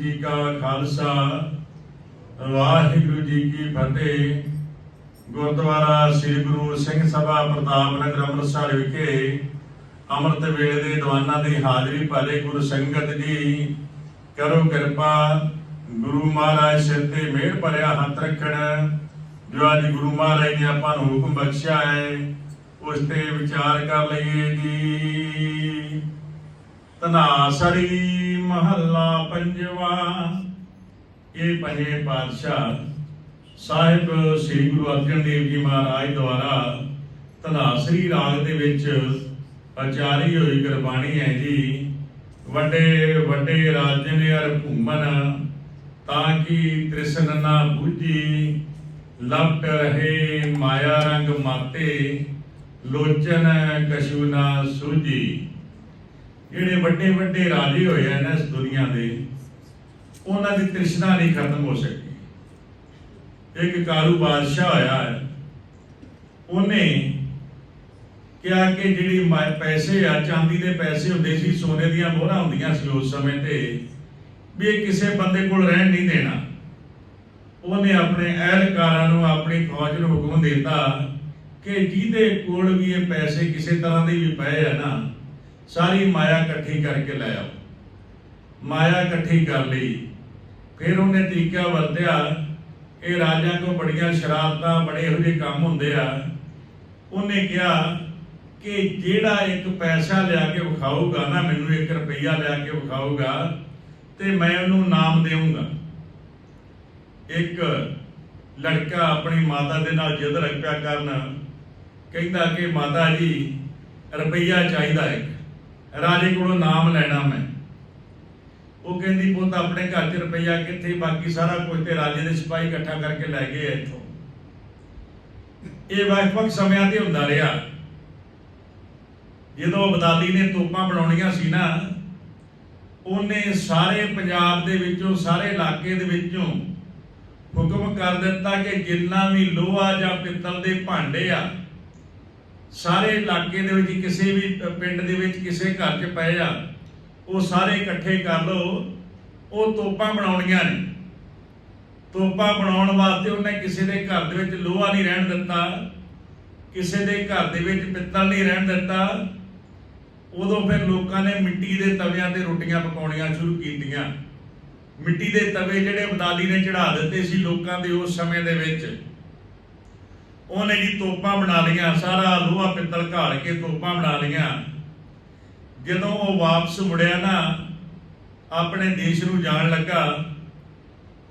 ਜੀ ਕਾ ਖਾਲਸਾ, ਵਾਹਿਗੁਰੂ ਜੀ ਕੀ ਫਤਿਹ। ਗੁਰਦੁਆਰਾ ਸ੍ਰੀ ਗੁਰੂ ਸਿੰਘ ਸਭਾ ਪ੍ਰਤਾਪ ਨਗਰ ਅੰਮ੍ਰਿਤਸਰ ਵਿਖੇ ਅੰਮ੍ਰਿਤ ਵੇਲੇ ਦੇ ਦੀਵਾਨਾਂ ਦੀ ਹਾਜ਼ਰੀ ਭਾਲੇ ਗੁਰੂ ਸੰਗਤ ਜੀ, ਕਰੋ ਕਿਰਪਾ। ਗੁਰੂ ਮਹਾਰਾਜ ਸਿਰ ਤੇ ਮਿਹਰ ਭਰਿਆ ਹੱਥ ਰੱਖਣ, ਜੋ ਅੱਜ ਗੁਰੂ ਮਹਾਰਾਜ ਨੇ ਆਪਾਂ ਨੂੰ ਹੁਕਮ ਬਖਸ਼ਿਆ ਹੈ, ਉਸ ਤੇ ਵਿਚਾਰ ਕਰ ਲਈਏ ਜੀ। ਤਨਾਸਰੀ ਮਹੱਲਾ ਪੰਜਵਾ। ਇਹ ਪੰਜੇ ਪਾਤਸ਼ਾਹ ਸਾਹਿਬ ਸ੍ਰੀ ਗੁਰੂ ਅਰਜਨ ਦੇਵ ਜੀ ਮਹਾਰਾਜ ਦੁਆਰਾ ਤਨਾਸਰੀ ਰਾਗ ਦੇ ਵਿੱਚ ਆਚਾਰੀ ਹੋਈ ਗੁਰਬਾਣੀ ਹੈ ਜੀ, ਵੱਡੇ ਵੱਡੇ ਰਾਜਨ ਅਰ ਭੂਮਨ ਤਾਂ ਕਿ ਤ੍ਰਿਸ਼ਨ ਨਾ ਬੂਝੀ, ਲਪਟ ਰਹੇ ਮਾਇਆ ਰੰਗ ਮਾਤੇ, ਲੋਚਨ ਕਸ਼ੂ ਨਾ ਸੂਝੀ। ਜਿਹੜੇ ਵੱਡੇ ਵੱਡੇ ਰਾਜੇ ਹੋਏ ਆ ਨਾ ਇਸ ਦੁਨੀਆ ਦੇ, ਉਹਨਾਂ ਦੀ ਤ੍ਰਿਸ਼ਨਾ ਨਹੀਂ ਖਤਮ ਹੋ ਸਕੀ। ਇੱਕ ਕਾਰੂ ਬਾਦਸ਼ਾਹ ਹੋਇਆ ਹੈ। ਉਹਨੇ ਕਿਹਾ ਕਿ ਜਿਹੜੀ ਮਾ- ਪੈਸੇ ਆ, ਚਾਂਦੀ ਦੇ ਪੈਸੇ ਹੁੰਦੇ ਸੀ, ਸੋਨੇ ਦੀਆਂ ਮੋਹਰਾਂ ਹੁੰਦੀਆਂ ਸੀ ਉਸ ਸਮੇਂ ਤੇ, ਵੀ ਇਹ ਕਿਸੇ ਬੰਦੇ ਕੋਲ ਰਹਿਣ ਨਹੀਂ ਦੇਣਾ। ਉਹਨੇ ਆਪਣੇ ਅਹਿਲਕਾਰਾਂ ਨੂੰ ਆਪਣੀ ਫੌਜ ਨੂੰ ਹੁਕਮ ਦਿੱਤਾ ਕਿ ਜਿਹਦੇ ਕੋਲ ਵੀ ਇਹ ਪੈਸੇ ਕਿਸੇ ਤਰ੍ਹਾਂ ਦੇ ਵੀ ਪਏ ਆ ਨਾ ਸਾਰੀ ਮਾਇਆ ਇਕੱਠੀ ਕਰਕੇ ਲੈ ਆਓ। ਮਾਇਆ ਇਕੱਠੀ ਕਰ ਲਈ। ਫਿਰ ਉਹਨੇ ਤਰੀਕਾ ਵਰਤਿਆ ਇਹ ਰਾਜਿਆਂ ਕੋ ਬੜੀਆਂ ਸ਼ਰਾਰਤਾਂ, ਬੜੇ ਇਹੋ ਜਿਹੇ ਕੰਮ ਹੁੰਦੇ ਆ। ਉਹਨੇ ਕਿਹਾ ਕਿ ਜਿਹੜਾ ਇੱਕ ਪੈਸਾ ਲਿਆ ਕੇ ਵਿਖਾਊਗਾ ਨਾ, ਮੈਨੂੰ 1 ਰੁਪਈਆ ਲਿਆ ਕੇ ਵਿਖਾਊਗਾ ਤੇ ਮੈਂ ਉਹਨੂੰ ਨਾਮ ਦੇਵਾਂਗਾ ਇੱਕ ਲੜਕਾ ਆਪਣੀ ਮਾਤਾ ਦੇ ਨਾਲ ਜਿੱਦ ਰੱਖਿਆ ਕਰਨ, ਕਹਿੰਦਾ ਕਿ ਮਾਤਾ ਜੀ, ਰੁਪਈਆ ਚਾਹੀਦਾ ਹੈ ਰਾਜੇ ਕੋਲੋਂ ਨਾਮ ਲੈਣਾ ਮੈਂ। ਉਹ ਕਹਿੰਦੀ, ਪੁੱਤ, ਆਪਣੇ ਘਰ 'ਚ ਰੁਪਈਆ ਕਿੱਥੇ? ਬਾਕੀ ਸਾਰਾ ਕੁਝ ਤੇ ਰਾਜੇ ਦੇ ਸਿਪਾਹੀ ਇਕੱਠਾ ਕਰਕੇ ਲੈ ਗਏ ਇੱਥੋਂ। ਇਹ ਵੱਖ-ਵੱਖ ਸਮਿਆਂ ਤੇ ਹੁੰਦਾ ਰਿਹਾ। ਜਦੋਂ ਅਬਦਾਲੀ ਨੇ ਤੋਪਾਂ ਬਣਾਉਣੀਆਂ ਸੀ ਨਾ, ਉਹਨੇ ਸਾਰੇ ਪੰਜਾਬ ਦੇ ਵਿੱਚੋਂ, ਸਾਰੇ ਇਲਾਕੇ ਦੇ ਵਿੱਚੋਂ ਹੁਕਮ ਕਰ ਦਿੱਤਾ ਕਿ ਜਿੰਨਾ ਵੀ ਲੋਹਾ ਜਾਂ ਪਿੱਤਲ ਦੇ ਭਾਂਡੇ ਆ ਸਾਰੇ ਇਲਾਕੇ ਦੇ ਵਿੱਚ, ਕਿਸੇ ਵੀ ਪਿੰਡ ਦੇ ਵਿੱਚ, ਕਿਸੇ ਘਰ 'ਚ ਪਏ ਆ, ਉਹ ਸਾਰੇ ਇਕੱਠੇ ਕਰ ਲਓ, ਉਹ ਤੋਪਾਂ ਬਣਾਉਣੀਆਂ ਨੇ। ਤੋਪਾਂ ਬਣਾਉਣ ਵਾਸਤੇ ਉਹਨੇ ਕਿਸੇ ਦੇ ਘਰ ਦੇ ਵਿੱਚ ਲੋਹਾ ਨਹੀਂ ਰਹਿਣ ਦਿੱਤਾ, ਕਿਸੇ ਦੇ ਘਰ ਦੇ ਵਿੱਚ ਪਿੱਤਲ ਨਹੀਂ ਰਹਿਣ ਦਿੱਤਾ। ਉਦੋਂ ਫਿਰ ਲੋਕਾਂ ਨੇ ਮਿੱਟੀ ਦੇ ਤਵਿਆਂ ਤੇ ਰੋਟੀਆਂ ਪਕਾਉਣੀਆਂ ਸ਼ੁਰੂ ਕੀਤੀਆਂ। ਮਿੱਟੀ ਦੇ ਤਵੇ ਜਿਹੜੇ ਅਬਦਾਲੀ ਨੇ ਚੜਾ ਦਿੱਤੇ ਸੀ ਲੋਕਾਂ ਦੇ ਉਸ ਸਮੇਂ ਦੇ ਵਿੱਚ। ਉਹਨੇ ਜੀ ਤੋਪਾਂ ਬਣਾ ਲਈਆਂ, ਸਾਰਾ ਲੋਹਾ ਪਿੱਤਲ ਘਾਲ ਕੇ ਤੋਪਾਂ ਬਣਾ ਲਈਆਂ। ਜਦੋਂ ਉਹ ਵਾਪਸ ਮੁੜਿਆ ਨਾ, ਆਪਣੇ ਦੇਸ਼ ਨੂੰ ਜਾਣ ਲੱਗਾ,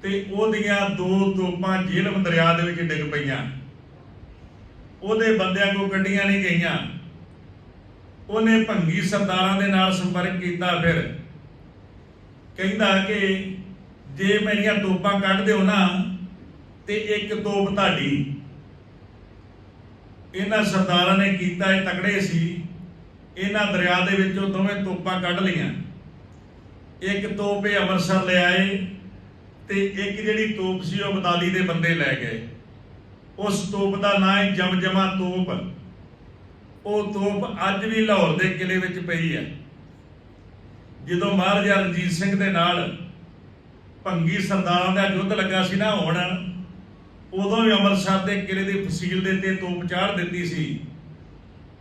ਤੇ ਉਹਦੀਆਂ ਦੋ ਤੋਪਾਂ ਜੇਲਮ ਦਰਿਆ ਦੇ ਵਿੱਚ ਡਿੱਗ ਪਈਆਂ। ਉਹਦੇ ਬੰਦਿਆਂ ਕੋ ਕੱਢੀਆਂ ਨਹੀਂ ਗਈਆਂ। ਉਹਨੇ ਭੰਗੀ ਸਰਦਾਰਾਂ ਦੇ ਨਾਲ ਸੰਪਰਕ ਕੀਤਾ ਫਿਰ। ਕਹਿੰਦਾ ਕਿ ਜੇ ਮੇਰੀਆਂ ਤੋਪਾਂ ਕੱਢ ਦਿਓ ਨਾ, ਤੇ ਇੱਕ ਤੋਪ ਤੁਹਾਡੀ। ਇਹਨਾਂ ਸਰਦਾਰਾਂ ਨੇ ਕੀਤਾ ਇਹ ਤਕੜੇ ਸੀ। ਇਹਨਾਂ ਦਰਿਆ ਦੇ ਵਿੱਚੋਂ ਦੋਵੇਂ ਤੋਪਾਂ ਕੱਢ ਲਈਆਂ। ਇੱਕ ਤੋਪ ਇਹ ਅੰਮ੍ਰਿਤਸਰ ਲੈ ਆਏ ਤੇ ਇੱਕ ਜਿਹੜੀ ਤੋਪ ਸੀ ਉਹ ਬਦਾਲੀ ਦੇ ਬੰਦੇ ਲੈ ਗਏ। ਉਸ ਤੋਪ ਦਾ ਨਾਂ ਹੈ ਜਮਜਮਾ ਤੋਪ। ਉਹ ਤੋਪ ਅੱਜ ਵੀ ਲਾਹੌਰ ਦੇ ਕਿਲੇ ਵਿੱਚ ਪਈ ਹੈ। ਜਦੋਂ ਮਹਾਰਾਜਾ ਰਣਜੀਤ ਸਿੰਘ ਦੇ ਨਾਲ ਭੰਗੀ ਸਰਦਾਰਾਂ ਦਾ ਯੁੱਧ ਲੱਗਾ ਸੀ ਨਾ ਹੁਣ ਉਦੋਂ ਵੀ ਅੰਮ੍ਰਿਤਸਰ ਦੇ ਕਿਲੇ ਦੀ ਫਸੀਲ ਦੇ ਤੇ ਤੋਪ ਚਾੜ ਦਿੱਤੀ ਸੀ।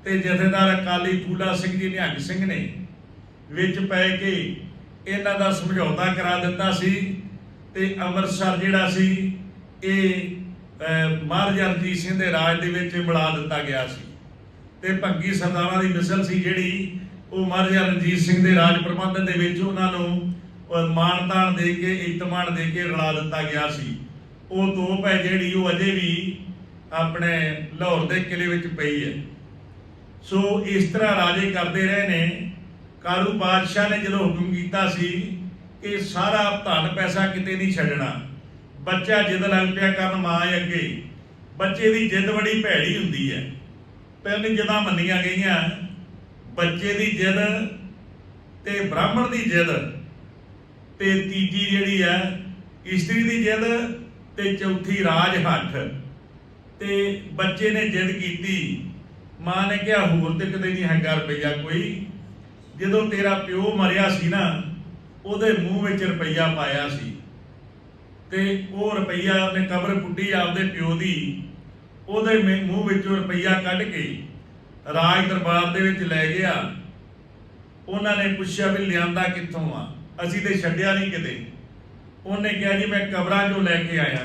ਤੇ ਜਥੇਦਾਰ ਅਕਾਲੀ ਫੂਲਾ ਸਿੰਘ ਜੀ ਨਿਹੰਗ ਸਿੰਘ ਨੇ ਵਿੱਚ ਪੈ ਕੇ ਇਹਨਾਂ ਦਾ ਸਮਝੌਤਾ ਕਰਾ ਦਿੱਤਾ ਸੀ ਤੇ ਅੰਮ੍ਰਿਤਸਰ ਜਿਹੜਾ ਸੀ ਇਹ ਮਹਾਰਾਜਾ ਰਣਜੀਤ ਸਿੰਘ ਦੇ ਰਾਜ ਦੇ ਵਿੱਚ ਮਿਲਾ ਦਿੱਤਾ ਗਿਆ ਸੀ। ਤੇ ਭੰਗੀ ਸਰਦਾਰਾਂ ਦੀ ਮਿਸਲ ਸੀ ਜਿਹੜੀ ਉਹ ਮਹਾਰਾਜਾ ਰਣਜੀਤ ਸਿੰਘ ਦੇ ਰਾਜ ਪ੍ਰਬੰਧਨ ਦੇ ਵਿੱਚ ਉਹਨਾਂ ਨੂੰ ਅਹ, ਮਾਣ-ਤਾਣ ਦੇ ਕੇ ਇਤਮਾਨ ਦੇ ਕੇ ਰਲਾ ਦਿੱਤਾ ਗਿਆ ਸੀ। ਉਹ ਤੋਪ ਹੈ ਜਿਹੜੀ ਉਹ ਅਜੇ ਵੀ ਆਪਣੇ ਲਾਹੌਰ ਦੇ ਕਿਲੇ ਵਿੱਚ ਪਈ ਹੈ। ਸੋ ਇਸ ਤਰ੍ਹਾਂ ਰਾਜੇ ਕਰਦੇ ਰਹੇ ਨੇ। ਕਾਲੂ ਬਾਦਸ਼ਾਹ ਨੇ ਜਦੋਂ ਹੁਕਮ ਕੀਤਾ ਸੀ ਕਿ ਸਾਰਾ ਧਨ ਪੈਸਾ ਕਿਤੇ ਨਹੀਂ ਛੱਡਣਾ, ਬੱਚਾ ਜਿੱਦ ਲੱਗ ਪਿਆ ਕਰਨ ਮਾਂ ਅੱਗੇ, ਬੱਚੇ ਦੀ ਜਿੱਦ ਬੜੀ ਭੈੜੀ ਹੁੰਦੀ ਹੈ। ਪਹਿਲੇ ਜਿੱਦਾਂ ਮੰਨੀਆਂ ਗਈਆਂ, ਬੱਚੇ ਦੀ ਜਿੱਦ ਤੇ ਬ੍ਰਾਹਮਣ ਦੀ ਜਿੱਦ ਤੇ ਤੀਜੀ ਜਿਹੜੀ ਹੈ, ਇਸਤਰੀ ਦੀ ਜਿੱਦ ਤੇ ਚੌਥੀ ਰਾਜ ਹੱਠ। ਤੇ ਬੱਚੇ ਨੇ ਜਿੱਦ ਕੀਤੀ। ਮਾਂ ਨੇ ਕਿਹਾ, ਹੋਰ ਤੇ ਕਿਤੇ ਨਹੀਂ ਹੈਗਾ ਰੁਪਈਆ ਕੋਈ। ਜਦੋਂ ਤੇਰਾ ਪਿਓ ਮਰਿਆ ਸੀ ਨਾ, ਉਹਦੇ ਮੂੰਹ ਵਿੱਚ ਰੁਪਈਆ ਪਾਇਆ ਸੀ। ਤੇ ਉਹ ਰੁਪਈਆ ਉਹਨੇ ਕਬਰ ਪੁੱਟੀ ਆਪਦੇ ਪਿਓ ਦੀ। ਉਹਦੇ ਮੂੰਹ ਵਿੱਚੋਂ ਰੁਪਈਆ ਕੱਢ ਕੇ ਰਾਜ ਦਰਬਾਰ ਦੇ ਵਿੱਚ ਲੈ ਗਿਆ। ਉਹਨਾਂ ਨੇ ਪੁੱਛਿਆ ਵੀ ਲਿਆਂਦਾ ਕਿੱਥੋਂ ਆ? ਅਸੀਂ ਤੇ ਛੱਡਿਆ ਨਹੀਂ ਕਿਤੇ। ਉਹਨੇ ਕਿਹਾ ਜੀ, ਮੈਂ ਕਬਰਾਂ 'ਚੋਂ ਲੈ ਕੇ ਆਇਆ।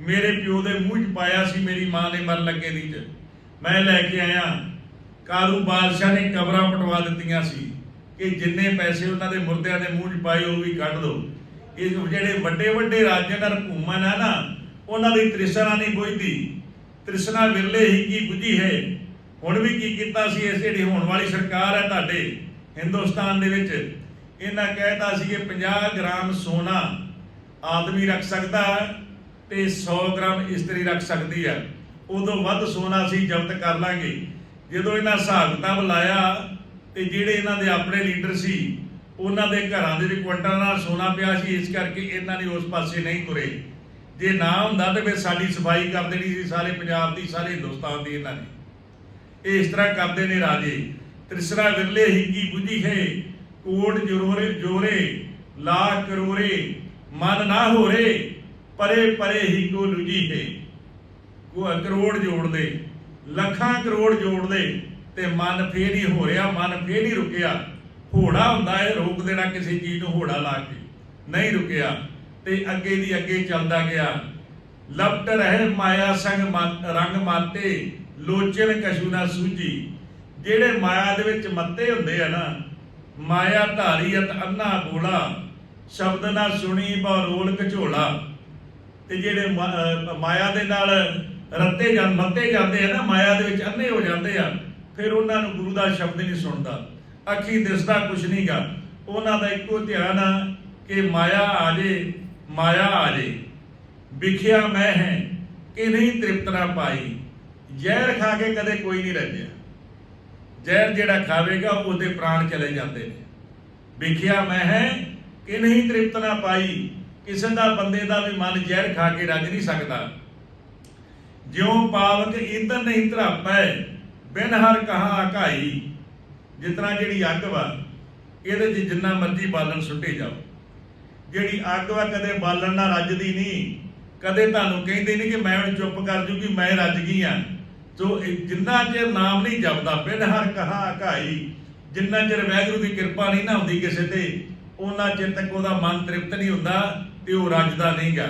ਮੇਰੇ ਪਿਓ ਦੇ ਮੂੰਹ 'ਚ ਪਾਇਆ ਸੀ, ਮੇਰੀ ਮਾਂ ਨੇ ਮਰਨ ਲੱਗੇ ਦੀ 'ਚ। ਮੈਂ ਲੈ ਕੇ ਆਇਆ। ਕਾਰੂ ਬਾਦਸ਼ਾਹ ਨੇ ਕਬਰਾਂ ਪਟਵਾ ਦਿੱਤੀਆਂ ਸੀ ਕਿ ਜਿੰਨੇ ਪੈਸੇ ਉਹਨਾਂ ਦੇ ਮੁਰਦਿਆਂ ਦੇ ਮੂੰਹ 'ਚ ਪਾਏ, ਉਹ ਵੀ ਕੱਢ ਦਿਓ ਇਹ ਜਿਹੜੇ ਵੱਡੇ ਵੱਡੇ ਰਾਜਿਆਂ ਦਾ ਹਕੂਮਤ ਹੈ ਨਾ, ਉਹਨਾਂ ਦੀ ਤ੍ਰਿਸ਼ਨਾ ਨਹੀਂ ਬੁਝਦੀ। ਤ੍ਰਿਸ਼ਨਾ ਵਿਰਲੇ ਹੀ ਕੀ ਬੁਝੀ ਹੈ? ਹੁਣ ਵੀ ਕੀ ਕੀਤਾ ਸੀ ਇਸ ਜਿਹੜੀ ਹੋਣ ਵਾਲੀ ਸਰਕਾਰ ਹੈ ਤੁਹਾਡੇ ਹਿੰਦੁਸਤਾਨ ਦੇ ਵਿੱਚ? ਇਹਨਾਂ ਕਹਿਤਾ ਸੀ ਕਿ 50 ਗ੍ਰਾਮ ਸੋਨਾ ਆਦਮੀ ਰੱਖ ਸਕਦਾ ਹੈ ਤੇ 100 ਗ੍ਰਾਮ ਇਸਤਰੀ ਰੱਖ ਸਕਦੀ ਹੈ। ਉਦੋਂ ਵੱਧ ਸੋਨਾ ਅਸੀਂ ਜ਼ਬਤ ਕਰ ਲਾਂਗੇ। ਜਦੋਂ ਇਹਨਾਂ ਹਿਸਾਬ ਕਿਤਾਬ ਲਾਇਆ ਤੇ ਜਿਹੜੇ ਇਹਨਾਂ ਦੇ ਆਪਣੇ ਲੀਡਰ ਸੀ, ਉਹਨਾਂ ਦੇ ਘਰਾਂ ਦੇ ਵਿੱਚ ਕੁਆਂਟਲ ਨਾਲ ਸੋਨਾ ਪਿਆ ਸੀ, ਇਸ ਕਰਕੇ ਇਹਨਾਂ ਨੇ ਉਸ ਪਾਸੇ ਨਹੀਂ ਤੁਰੇ। ਜੇ ਨਾ ਹੁੰਦਾ ਤੇ ਫਿਰ ਸਾਡੀ ਸਫ਼ਾਈ ਕਰ ਦੇਣੀ ਸੀ ਸਾਰੇ ਪੰਜਾਬ ਦੀ, ਸਾਰੇ ਹਿੰਦੁਸਤਾਨ ਦੀ ਇਹਨਾਂ ਨੇ। ਇਹ ਇਸ ਤਰ੍ਹਾਂ ਕਰਦੇ ਨੇ ਰਾਜੇ। ਤ੍ਰਿਸਰਾ ਵਿਰਲੇ ਹੀ ਕੀ ਬੁਝੀ ਹੈ, ਕੋਟ ਜੋਰੇ ਜੋਰੇ ਲਾ ਕਰੋਰੇ ਮਨ ਨਾ ਹੋਰੇ, ਪਰੇ ਪਰੇ ਹੀ ਕੋ ਲੁਜੀ ਕੋ ਕਰੋੜ ਜੋੜ ਦੇ ਲੱਖਾਂ ਕਰੋੜ ਜੋੜ ਦੇ ਤੇ ਮਨ ਫੇਰ ਹੀ ਹੋ ਰਿਹਾ ਮਨ ਫੇਰ ਹੀ ਰੁਕਿਆ। ਹੋੜਾ ਹੁੰਦਾ ਹੈ ਰੋਕ ਦੇਣਾ ਕਿਸੇ ਚੀਜ਼ ਨੂੰ ਹੋੜਾ ਲਾ ਕੇ। ਨਹੀਂ ਰੁਕਿਆ, ਤੇ ਅੱਗੇ ਦੀ ਅੱਗੇ ਚੱਲਦਾ ਗਿਆ। ਲਪਟ ਰਹੇ ਮਾਇਆ ਸੰਗ ਰੰਗ ਮਾਤੇ, ਲੋਚਨ ਕਸ਼ੂ ਨਾ ਸੂਝੀ। ਜਿਹੜੇ ਮਾਇਆ ਦੇ ਵਿੱਚ ਮੱਤੇ ਹੁੰਦੇ ਆ ਨਾ, ਮਾਇਆ ਧਾਰੀਅਤ ਅੰਨਾ ਬੋਲਾ ਸ਼ਬਦ ਨਾ ਸੁਣੀ ਬਾ ਰੋਲ ਤੇ ਜਿਹੜੇ ਮਾਇਆ ਦੇ ਨਾਲ ਰੱਤੇ ਜਾਂ ਮੱਤੇ ਜਾਂਦੇ ਆ ਨਾ, ਮਾਇਆ ਦੇ ਵਿੱਚ ਅੰਨੇ ਹੋ ਜਾਂਦੇ ਆ, ਫਿਰ ਉਹਨਾਂ ਨੂੰ ਗੁਰੂ ਦਾ ਸ਼ਬਦ ਨਹੀਂ ਸੁਣਦਾ। ਅੱਖੀ ਦਿਸਦਾ ਕੁਛ ਨਹੀਂਗਾ। ਉਹਨਾਂ ਦਾ ਇੱਕੋ ਧਿਆਨ ਆ ਕਿ ਮਾਇਆ ਆ ਜੇ, ਮਾਇਆ ਆ ਜੇ। ਵਿਖਿਆ ਮੈਂ ਹੈ ਕਿ ਨਹੀਂ ਤ੍ਰਿਪਤਨਾ ਪਾਈ। ਜ਼ਹਿਰ ਖਾ ਕੇ ਕਦੇ ਕੋਈ ਨਹੀਂ ਰੱਜਿਆ। ਜ਼ਹਿਰ ਜਿਹੜਾ ਖਾਵੇਗਾ, ਉਹਦੇ ਪ੍ਰਾਣ ਚਲੇ ਜਾਂਦੇ ਨੇ। ਵਿਖਿਆ ਮੈਂ ਹੈ ਕਿ ਨਹੀਂ ਤ੍ਰਿਪਤ ਨਾ ਪਾਈ, ਕਿਸੇ ਦਾ ਬੰਦੇ ਦਾ ਵੀ ਮਨ ਜ਼ਹਿਰ ਖਾ ਕੇ ਰੱਜ ਨਹੀਂ ਸਕਦਾ। ਜਿਉ ਪਾਵਕ ਇੰਦਰ ਨਹੀਂ ਧਰਾਪੈ, ਬਿਨ ਹਰ ਕਹਾ ਅਕਾਈ। ਜਿਤਨਾ ਜਿਹੜੀ ਅੱਗ ਵਾ, ਇਹਦੇ 'ਚ ਜਿੰਨਾ ਮਰਜ਼ੀ ਬਾਲਣ ਸੁੱਟੇ ਜਾਓ। ਜਿਹੜੀ ਅੱਗ ਵਾ ਕਦੇ ਬਾਲਣ ਨਾਲ ਰੱਜਦੀ ਨਹੀਂ, ਕਦੇ ਤੁਹਾਨੂੰ ਕਹਿੰਦੇ ਨਹੀਂ ਕਿ ਮੈਂ ਹੁਣ ਚੁੱਪ ਕਰ ਜੂਗੀ, ਮੈਂ ਰੱਜ ਗਈ ਆ। ਤੋ ਜਿੰਨਾ ਚਿਰ ਨਾਮ ਨਹੀਂ ਜਪਦਾ, ਬਿਨ ਹਰ ਕਹਾ ਅਕਾਈ, ਜਿੰਨਾ ਚਿਰ ਵੈਗੁਰੂ ਦੀ ਕਿਰਪਾ ਨਹੀਂ ਨਾ ਹੁੰਦੀ ਕਿਸੇ ਤੇ ਉਹਨਾਂ ਚਿਰ ਤੱਕ ਉਹਦਾ ਮਨ ਤ੍ਰਿਪਤ ਨਹੀਂ ਹੁੰਦਾ ਤੇ ਉਹ ਰੱਜਦਾ ਨਹੀਂਗਾ।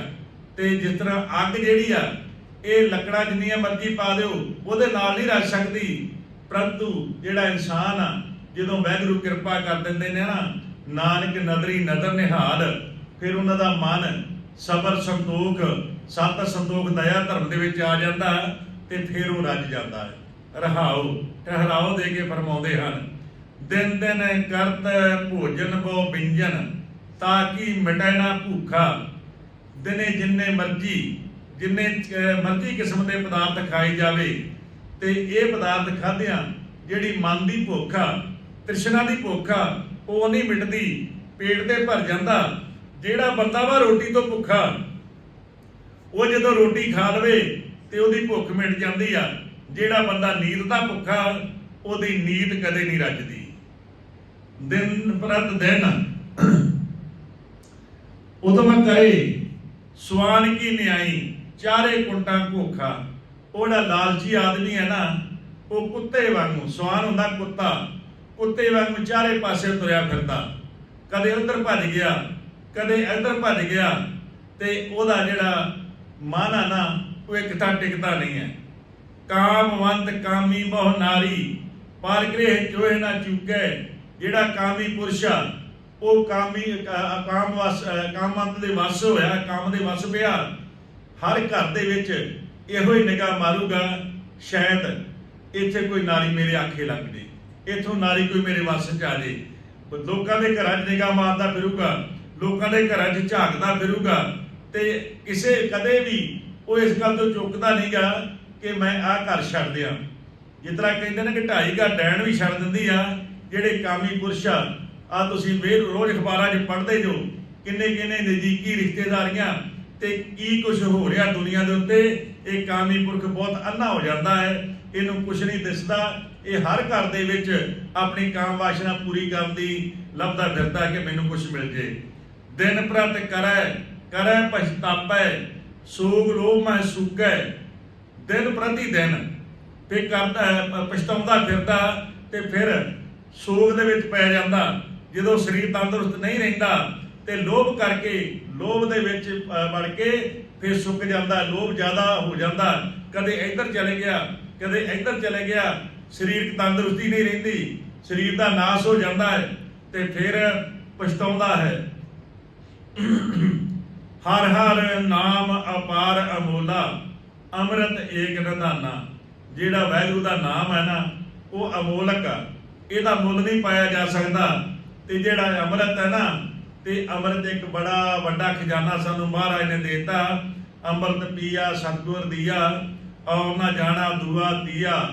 ਤੇ ਜਿਸ ਤਰ੍ਹਾਂ ਅੱਗ ਜਿਹੜੀ ਆ, ਇਹ ਲੱਕੜਾਂ ਜਿੰਨੀਆਂ ਮਰਜ਼ੀ ਪਾ ਦਿਓ, ਉਹਦੇ ਨਾਲ ਨਹੀਂ ਰੱਜ ਸਕਦੀ। ਪਰੰਤੂ ਜਿਹੜਾ ਇਨਸਾਨ ਆ, ਜਦੋਂ ਵੈਗੁਰੂ ਕਿਰਪਾ ਕਰ ਦਿੰਦੇ ਨੇ ਨਾ, ਨਾਨਕ ਨਦਰੀ ਨਦਰ ਨਿਹਾਲ, ਫਿਰ ਉਹਨਾਂ ਦਾ ਮਨ ਸਬਰ, ਸੰਤੋਖ, ਸਤ ਸੰਤੋਖ ਦਇਆ ਧਰਮ ਦੇ ਵਿੱਚ ਆ ਜਾਂਦਾ ਤੇ ਫਿਰ ਉਹ ਰੱਜ ਜਾਂਦਾ ਹੈ। ਰਹਾਉ ਠਹਿਰਾਓ ਦੇ ਕੇ ਫਰਮਾਉਂਦੇ ਹਨ ਦਿਨ ਦਿਨ ਕਰਤ ਭੋਜਨ ਬੋ ਬਿੰਜਨ ਤਾਂ ਕਿ ਮਿਟੈ ਨਾ ਭੂਖਾ। ਦਿਨੇ ਜਿੰਨੇ ਮਰਜ਼ੀ, ਜਿੰਨੇ ਮਰਜ਼ੀ ਕਿਸਮ ਦੇ ਪਦਾਰਥ ਖਾਈ ਜਾਵੇ, ਤੇ ਇਹ ਪਦਾਰਥ ਖਾਧਿਆਂ ਜਿਹੜੀ ਮਨ ਦੀ ਭੁੱਖ ਆ, ਤ੍ਰਿਸ਼ਨਾ ਦੀ ਭੁੱਖ ਆ, ਉਹ ਨਹੀਂ ਮਿਟਦੀ, ਪੇਟ ਤੇ ਭਰ ਜਾਂਦਾ। ਜਿਹੜਾ ਬੰਦਾ ਵਾ ਰੋਟੀ ਤੋਂ ਭੁੱਖਾ, ਉਹ ਜਦੋਂ ਰੋਟੀ ਖਾ ਲਵੇ, ਤੇ ਉਹਦੀ ਭੁੱਖ ਮਿਟ ਜਾਂਦੀ ਆ। ਜਿਹੜਾ ਬੰਦਾ ਨੀਂਦ ਦਾ ਭੁੱਖਾ, ਉਹਦੀ ਨੀਂਦ ਕਦੇ ਨਹੀਂ ਰੱਜਦੀ। ਦਿਨ ਪ੍ਰਤ ਦਿਨ। ਉਦਮ ਕਰੇ, ਸਵਾਨ ਕੀ ਨਿਆਈ, ਚਾਰੇ ਕੁੰਟਾਂ ਭੁੱਖਾ ਉਹ ਜਿਹੜਾ ਲਾਲਚੀ ਆਦਮੀ ਹੈ ਨਾ, ਉਹ ਕੁੱਤੇ ਵਾਂਗੂ, ਸਵਾਨ ਹੁੰਦਾ ਕੁੱਤਾ। ਕੁੱਤੇ ਵਾਂਗੂ ਚਾਰੇ ਪਾਸੇ ਤੁਰਿਆ ਫਿਰਦਾ। ਕਦੇ ਉਧਰ ਭੱਜ ਗਿਆ, ਕਦੇ ਇੱਧਰ ਭੱਜ ਗਿਆ। ਤੇ ਉਹਦਾ ਜਿਹੜਾ ਮਨ ਆ ਨਾ, ਉਹ ਇੱਕ ਥਾਂ ਟਿਕਦਾ ਨਹੀਂ ਹੈ। ਕਾਮਵੰਤ ਕਾਮੀ ਬਹੁ ਨਾਰੀ, ਪਰ ਗ੍ਰਹਿ ਚੋਏ ਨਾ ਚੁੱਕੇ ਜਿਹੜਾ ਕਾਮੀ ਪੁਰਸ਼ ਆ ਉਹ ਕਾਮੀ ਕਾਮ ਵਸ ਅ, ਕਾਮਵੰਤ ਦੇ ਵਸ ਹੋਇਆ ਕਾਮ ਦੇ ਵਸ ਪਿਆ। ਹਰ ਘਰ ਦੇ ਵਿੱਚ ਇਹੋ ਹੀ ਨਿਗਾਹ ਮਾਰੂਗਾ ਸ਼ਾਇਦ ਇੱਥੇ ਕੋਈ ਨਾਰੀ ਮੇਰੇ ਆਖੇ ਲੱਗ ਜੇ ਇੱਥੋਂ ਨਾਰੀ ਕੋਈ ਮੇਰੇ ਵਸ ਚ ਆ ਜੇ। ਲੋਕਾਂ ਦੇ ਘਰਾਂ 'ਚ ਨਿਗਾਹ ਮਾਰਦਾ ਫਿਰੂਗਾ ਲੋਕਾਂ ਦੇ ਘਰਾਂ 'ਚ ਝਾਕਦਾ ਫਿਰੂਗਾ ਤੇ ਕਿਸੇ ਕਦੇ ਵੀ ਉਹ ਇਸ ਗੱਲ ਤੋਂ ਚੁੱਕਦਾ ਨਹੀਂਗਾ ਕਿ ਮੈਂ ਆਹ ਘਰ ਛੱਡ ਦਿਆਂ। ਜਿਸ ਤਰ੍ਹਾਂ ਕਹਿੰਦੇ ਨੇ ਕਿ ਢਾਈ ਘਰ ਡੈਣ ਵੀ ਛੱਡ ਦਿੰਦੀ ਆ ਜਿਹੜੇ ਕਾਮੀ ਪੁਰਸ਼ ਆ ਆ ਤੁਸੀਂ ਵੇਰ ਰੋਜ਼ ਅਖਬਾਰਾਂ 'ਚ ਪੜ੍ਹਦੇ ਜੋ, ਕਿੰਨੇ ਕਿੰਨੇ ਨਜ਼ਦੀਕੀ ਰਿਸ਼ਤੇਦਾਰੀਆਂ ਤੇ ਕੀ ਕੁਝ ਹੋ ਰਿਹਾ ਦੁਨੀਆ ਦੇ ਉੱਤੇ, ਇਹ ਕਾਮੀ ਪੁਰਖ ਬਹੁਤ ਅੰਨਾ ਹੋ ਜਾਂਦਾ ਹੈ, ਇਹਨੂੰ ਕੁਝ ਨਹੀਂ ਦਿਸਦਾ। ਇਹ ਹਰ ਘਰ ਦੇ ਵਿੱਚ ਆਪਣੀ ਕਾਮ ਵਾਸ਼ਨਾ ਪੂਰੀ ਕਰਨ ਦੀ ਲੱਭਦਾ ਫਿਰਦਾ ਕਿ ਮੈਨੂੰ ਕੁਝ ਮਿਲ ਜੇ। ਦਿਨ ਪ੍ਰਤ ਕਰੈ ਕਰੈ ਪਛਤਾਪੈ, ਸੋਗ ਲੋਭ ਮੈਂ ਸੁਕੈ। ਦਿਨ ਪ੍ਰਤੀ ਦਿਨ ਤੇ ਕਰਦਾ ਪਛਤਾਉਂਦਾ ਫਿਰਦਾ ਤੇ ਫਿਰ ਸੋਗ ਦੇ ਵਿੱਚ ਪੈ ਜਾਂਦਾ, ਜਦੋਂ ਸਰੀਰ ਤੰਦਰੁਸਤ ਨਹੀਂ ਰਹਿੰਦਾ ਤੇ ਲੋਭ ਕਰਕੇ, ਲੋਭ ਦੇ ਵਿੱਚ ਵੜ ਕੇ ਫਿਰ ਸੁੱਕ ਜਾਂਦਾ, ਲੋਭ ਜ਼ਿਆਦਾ ਹੋ ਜਾਂਦਾ। ਕਦੇ ਇੱਧਰ ਚਲੇ ਗਿਆ, ਕਦੇ ਇੱਧਰ ਚਲੇ ਗਿਆ ਸਰੀਰਕ ਤੰਦਰੁਸਤੀ ਨਹੀਂ ਰਹਿੰਦੀ, ਸਰੀਰ ਦਾ ਨਾਸ ਹੋ ਜਾਂਦਾ ਹੈ ਤੇ ਫਿਰ ਪਛਤਾਉਂਦਾ ਹੈ। ਹਰ ਹਰ ਨਾਮ ਅਪਾਰ ਅਮੋਲਾ, ਅੰਮ੍ਰਿਤ ਏਕ ਨਿਧਾਨਾ ਜਿਹੜਾ ਵਾਹਿਗੁਰੂ ਦਾ ਨਾਮ ਹੈ ਨਾ, ਉਹ ਅਮੋਲਕ ਆ। ਇਹਦਾ ਮੁੱਲ ਨਹੀਂ ਪਾਇਆ ਜਾ ਸਕਦਾ। ਤੇ ਜਿਹੜਾ ਅੰਮ੍ਰਿਤ ਹੈ ਨਾ, ਤੇ ਅੰਮ੍ਰਿਤ ਇੱਕ ਬੜਾ ਵੱਡਾ ਖਜ਼ਾਨਾ ਸਾਨੂੰ ਮਹਾਰਾਜ ਨੇ ਦਿੱਤਾ। ਅੰਮ੍ਰਿਤ ਪੀਆ, ਸਤਿਗੁਰ ਦੀਆ, ਔਰ ਨਾ ਜਾਣਾ, ਦੁਆ ਦੀਆ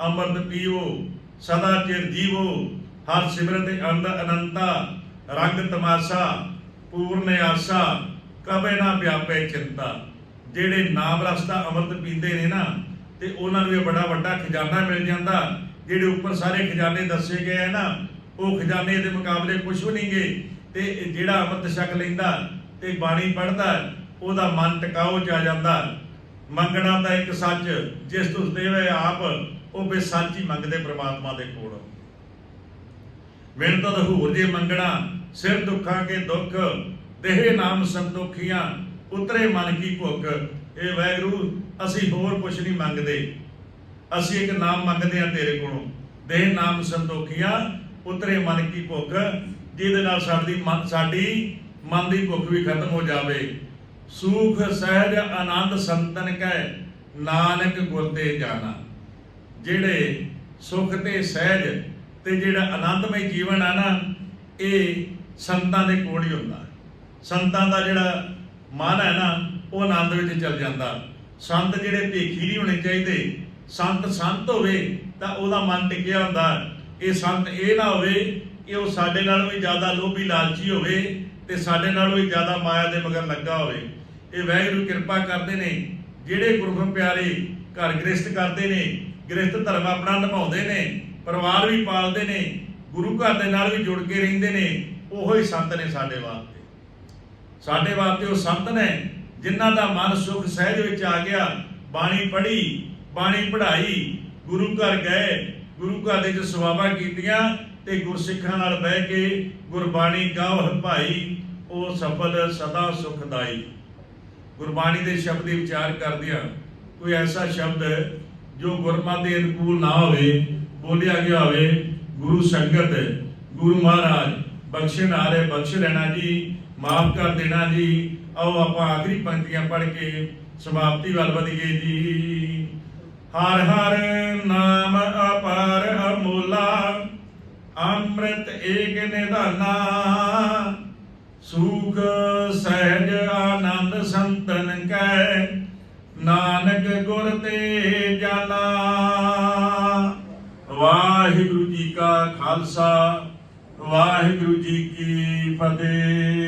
ਅੰਮ੍ਰਿਤ ਪੀਓ, ਸਦਾ ਚਿਰ ਜੀਵੋ। ਹਰ ਸਿਮਰਤ ਅੰਦ ਅਨੰਤਾ, ਰੰਗ ਤਮਾਸ਼ਾ, ਪੂਰਨ ਆਸਾ, ਕਬੇ ਨਾ ਵਿਆਪੇ ਚਿੰਤਾ। ਜਿਹੜੇ ਨਾਮ ਰਸਤਾ ਅੰਮ੍ਰਿਤ ਪੀਂਦੇ ਨੇ ਨਾ, ਤੇ ਉਹਨਾਂ ਨੂੰ ਇਹ ਬੜਾ ਵੱਡਾ ਖਜ਼ਾਨਾ ਮਿਲ ਜਾਂਦਾ। ਜਿਹੜੇ ਉੱਪਰ ਸਾਰੇ ਖਜ਼ਾਨੇ ਦੱਸੇ ਗਏ ਆ ਨਾ, ਉਹ ਖਜ਼ਾਨੇ ਦੇ ਮੁਕਾਬਲੇ ਕੁਝ ਵੀ ਨਹੀਂਗੇ ਤੇ ਜਿਹੜਾ ਅੰਮ੍ਰਿਤ ਛਕ ਲੈਂਦਾ ਤੇ ਬਾਣੀ ਪੜ੍ਹਦਾ, ਉਹਦਾ ਮਨ ਟਿਕਾਓ ਜਾ ਜਾਂਦਾ। ਮੰਗਣਾ ਦਾ ਇੱਕ ਸੱਚ, ਜਿਸ ਤੁਸ ਦੇਵੇ ਆਪ, ਉਹ ਬੇ ਸੱਚ ਹੀ ਮੰਗਦੇ ਪ੍ਰਮਾਤਮਾ ਦੇ ਕੋਲ। ਮੈਨੂੰ ਤਾਂ ਹੂਰ ਜੇ ਮੰਗਣਾ, ਸਿਰ ਦੁੱਖਾਂ ਕੇ ਦੁੱਖ, ਦੇਹ ਨਾਮ ਸੰਤੋਖੀਆਂ, ਉਤਰੇ ਮਨ ਕੀ ਭੁੱਖ। ਇਹ ਵੈਗਰੂ ਅਸੀਂ ਹੋਰ ਕੁਝ ਨਹੀਂ ਮੰਗਦੇ। ਅਸੀਂ ਇੱਕ ਨਾਮ ਮੰਗਦੇ ਆ ਤੇਰੇ ਕੋਲੋਂ। ਦੇਹ ਨਾਮ ਸੰਤੋਖੀਆਂ ਉਤਰੇ ਮਨ ਕੀ ਭੁੱਖ, ਜਿਹਦੇ ਨਾਲ ਸਾਡੀ ਮਨ ਸਾਡੀ ਮਨ ਦੀ ਭੁੱਖ ਵੀ ਖਤਮ ਹੋ ਜਾਵੇ। ਸੂਖ, ਸਹਿਜ, ਆਨੰਦ ਸੰਤਨ ਕੈ, ਨਾਨਕ ਗੁਰ ਤੇ ਜਾਣਾ। ਜਿਹੜੇ ਸੁਖ ਤੇ ਸਹਿਜ ਤੇ ਜਿਹੜਾ ਆਨੰਦਮਈ ਜੀਵਨ ਆ ਨਾ, ਇਹ ਸੰਤਾਂ ਦੇ ਕੋਲ ਹੀ ਹੁੰਦਾ। ਸੰਤਾਂ ਦਾ ਜਿਹੜਾ ਮਨ ਹੈ ਨਾ, ਉਹ ਆਨੰਦ ਵਿੱਚ ਚਲ ਜਾਂਦਾ। ਸੰਤ ਜਿਹੜੇ ਭੇਖੀ ਨਹੀਂ ਹੋਣੇ ਚਾਹੀਦੇ ਸੰਤ ਸੰਤ ਹੋਵੇ ਤਾਂ ਉਹਦਾ ਮਨ ਟਿਕਿਆ ਹੁੰਦਾ। ਇਹ ਸੰਤ ਇਹ ਨਾ ਹੋਵੇ ਕਿ ਉਹ ਸਾਡੇ ਨਾਲ ਵੀ ਜ਼ਿਆਦਾ ਲੋਭੀ ਲਾਲਚੀ ਹੋਵੇ ਤੇ ਸਾਡੇ ਨਾਲੋਂ ਵੀ ਜ਼ਿਆਦਾ ਮਾਇਆ ਦੇ ਮਗਰ ਲੱਗਾ ਹੋਵੇ। ਇਹ ਵਾਹਿਗੁਰੂ ਕਿਰਪਾ ਕਰਦੇ ਨੇ, ਜਿਹੜੇ ਗੁਰਮੁਖ ਪਿਆਰੇ ਘਰ ਗ੍ਰਸਤ ਕਰਦੇ ਨੇ ਗ੍ਰਸਤ ਧਰਮ ਆਪਣਾ ਨਿਭਾਉਂਦੇ ਨੇ, ਪਰਿਵਾਰ ਵੀ ਪਾਲਦੇ ਨੇ, ਗੁਰੂ ਘਰ ਦੇ ਨਾਲ ਵੀ ਜੁੜ ਕੇ ਰਹਿੰਦੇ ਨੇ, ਉਹੋ ਹੀ ਸੰਤ ਨੇ ਸਾਡੇ ਵਾਸਤੇ। ਸਾਡੇ ਵਾਸਤੇ ਉਹ ਸੰਤ ਨੇ ਜਿਨ੍ਹਾਂ ਦਾ ਮਨ ਸੁਖ ਸਹਿਜ ਵਿੱਚ ਆ ਗਿਆ, ਬਾਣੀ ਪੜ੍ਹੀ ਬਾਣੀ ਪੜ੍ਹਾਈ, ਗੁਰੂ ਘਰ ਗਏ, ਗੁਰੂ ਘਰ ਦੇ ਵਿੱਚ ਸੇਵਾਵਾਂ ਕੀਤੀਆਂ ਤੇ ਗੁਰਸਿੱਖਾਂ ਨਾਲ ਬਹਿ ਕੇ ਗੁਰਬਾਣੀ ਗਾਵ ਭਾਈ ਉਹ ਸਫਲ, ਸਦਾ ਸੁਖਦਾਈ। ਗੁਰਬਾਣੀ ਦੇ ਸ਼ਬਦ ਦੇ ਵਿਚਾਰ ਕਰਦਿਆਂ ਕੋਈ ਐਸਾ ਸ਼ਬਦ ਜੋ ਗੁਰਮਤਿ ਦੇ ਅਨੁਕੂਲ ਨਾ ਹੋਵੇ, ਬੋਲਿਆ ਗਿਆ ਹੋਵੇ, ਗੁਰੂ ਸੰਗਤ, ਗੁਰੂ ਮਹਾਰਾਜ ਬਖਸ਼ਣ ਆਲੇ ਬਖਸ਼ ਲੈਣਾ ਜੀ, ਮਾਫ ਕਰ ਦੇਣਾ ਜੀ, ਆਓ ਆਪਾਂ ਆਖਰੀ ਪੰਕਤੀਆਂ ਪੜ੍ਹ ਕੇ ਸਮਾਪਤੀ ਵੱਲ ਵਧੀਏ ਜੀ। ਹਰ ਹਰ ਨਾਮ ਅਪਾਰ ਅਮੋਲਾ, ਅੰਮ੍ਰਿਤ ਏਕ ਨਿਧਾਨਾ। ਸੁਖ ਸਹਿਜ ਆਨੰਦ ਸੰਤਨ ਕੈ, ਨਾਨਕ ਗੁਰ ਤੇ ਜਾਣਾ ਵਾਹਿਗੁਰੂ ਜੀ ਕਾ ਖਾਲਸਾ, ਵਾਹਿਗੁਰੂ ਜੀ ਕੀ ਫਤਿਹ।